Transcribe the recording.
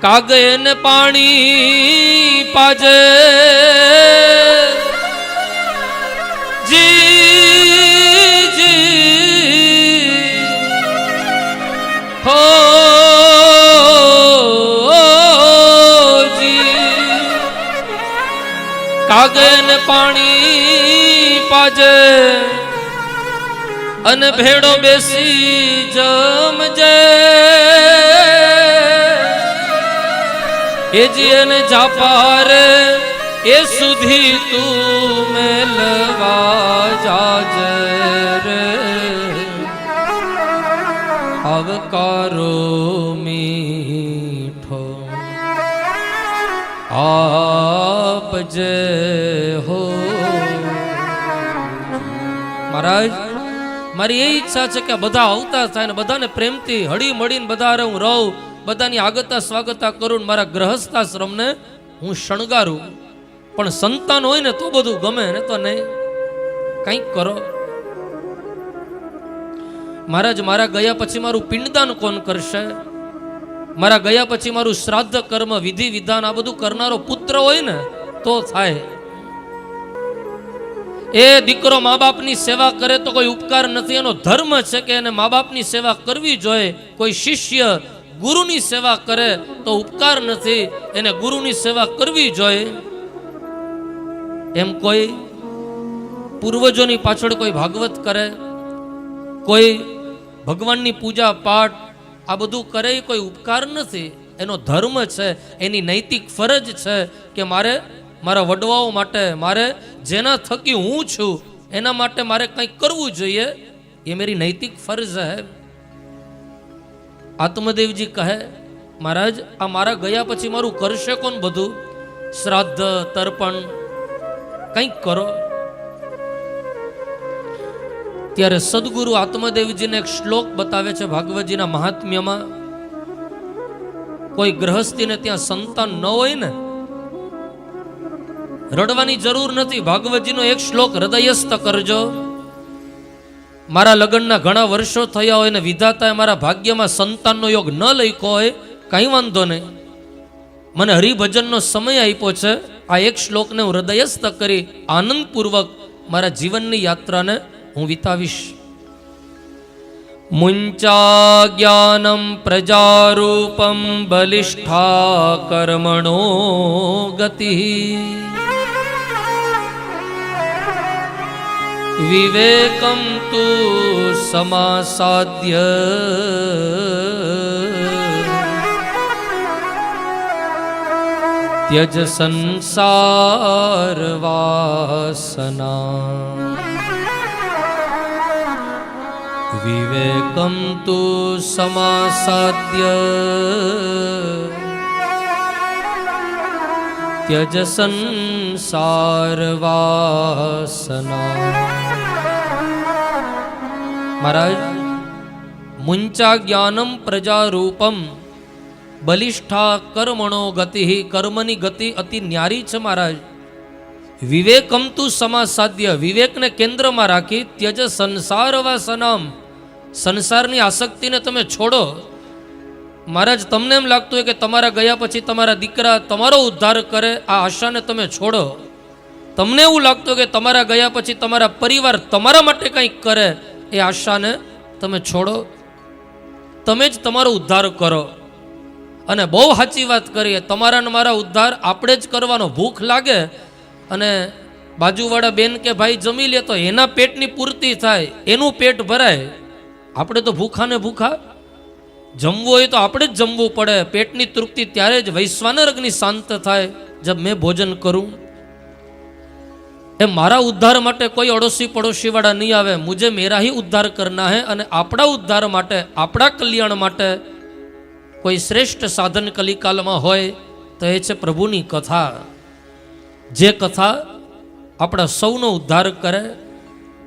કાગયન પાણી પાજે. જી જી. હો જી. કાગયન પાણી પાજે. અને ભેડો બેસી એ જી જાપાર, એ સુધી તું મેલવા જાજ રે. આવકારો મીઠો આપજે હો. મહારાજ, મારી એ ઈચ્છા છે કે બધા આવતા થાય ને બધાને પ્રેમથી હળી મળીને બધા રહું રહું. બધાની આગતા સ્વાગતા કરું મારા ગ્રહસ્થાશ્રમને હું શણગારું. પણ સંતાન હોય ને તો બધું ગમે, ને તો નહીં. કંઈક કરો. મહારાજ, મારા ગયા પછી મારું પિંડદાન કોણ કરશે? મારા ગયા પછી મારું શ્રાદ્ધ કર્મ, વિધિ વિધાન, આ બધું કરનારો પુત્ર હોય ને તો થાય. એ દીકરો મા બાપની સેવા કરે તો કોઈ ઉપકાર નથી. એનો ધર્મ છે કે એને મા બાપની સેવા કરવી જોઈએ. કોઈ શિષ્ય ગુરુની સેવા કરે તો ઉપકાર નથી, એને ગુરુની સેવા કરવી જોઈએ. એમ કોઈ પૂર્વજોની પાછળ કોઈ ભાગવત કરે, કોઈ ભગવાનની પૂજા પાઠ, આ બધું કરે એ કોઈ ઉપકાર નથી. એનો ધર્મ છે, એની નૈતિક ફરજ છે કે મારે મારા વડવાઓ માટે, મારે જેના થકી હું છું, એના માટે મારે કંઈક કરવું જોઈએ, એ મારી નૈતિક ફરજ હે. આત્મદેવજી કહે, મહારાજ, આ મારા ગયા પછી મારું કરશે કોણ બધું? શ્રાદ્ધ, તર્પણ, કંઈક કરો. ત્યારે સદગુરુ આત્મદેવજીને એક શ્લોક બતાવે છે ભાગવતજીના મહાત્મ્યમાં, કોઈ ગ્રહસ્થીને ત્યાં સંતાન ન હોય ને, રડવાની જરૂર નથી. ભાગવતજીનો એક શ્લોક, હૃદયસ્થ કરજો. મારા લગ્નના ઘણા વર્ષો થયા હોય ને વિધાતાએ મારા ભાગ્યમાં સંતાનનો યોગ ન લખ્યો હોય, કાંઈ વાંધો નહીં. મને હરિભજનનો સમય આપ્યો છે. આ એક શ્લોકને હું હૃદયસ્થ કરી આનંદપૂર્વક મારા જીવનની યાત્રાને હું વિતાવીશ. મુંચા જ્ઞાનમ પ્રજારૂપમ બલિષ્ઠા કર્મણો ગતિ. વિવેકમ તુ સમાસાદ્ય ત્યજ સંસાર વાસના વિવેકમ તુ સમાસાદ્ય ત્યજ સંસારવાસના મહારાજ મુંચા જ્ઞાનમ પ્રજારૂપમ બલિષ્ઠા કર્મણો ગતિ કર્મની ગતિ અતિ ન્યારી છે મહારાજ વિવેકમ તું સમાસાધ્ય વિવેકને કેન્દ્રમાં રાખી ત્યજ સંસાર વાસનામ સંસારની આસક્તિને તમે છોડો। મહારાજ, તમને એમ લાગતું હોય કે તમારા ગયા પછી તમારા દીકરા તમારો ઉદ્ધાર કરે, આ આશાને તમે છોડો? તમને એવું લાગતું કે તમારા ગયા પછી તમારા પરિવાર તમારા માટે કંઈક કરે, એ આશાને તમે છોડો? તમે જ તમારો ઉદ્ધાર કરો. અને બહુ સાચી વાત કરીએ, તમારા ને મારા ઉદ્ધાર આપણે જ કરવાનો ભૂખ લાગે. અને બાજુવાળા બેન કે ભાઈ, જમી લે તો એના પેટની પૂર્તિ થાય, એનું પેટ ભરાય. આપણે તો ભૂખા ને ભૂખા જમવું હોય તો આપણે જ જમવું પડે. પેટની તૃપ્તિ ત્યારે જ વૈશ્વાનર અગ્નિ શાંત થાય જબ મેં ભોજન કરું. એ મારા ઉદ્ધાર માટે કોઈ અડોશી પડોશી વાળા નહીં આવે. મુજે મેરા હી ઉદ્ધાર કરના હે અને આપણા ઉદ્ધાર માટે, આપણા કલ્યાણ માટે કોઈ શ્રેષ્ઠ સાધન કલિકાલમાં હોય તો એ છે પ્રભુની કથા. જે કથા આપણા સૌનો ઉદ્ધાર કરે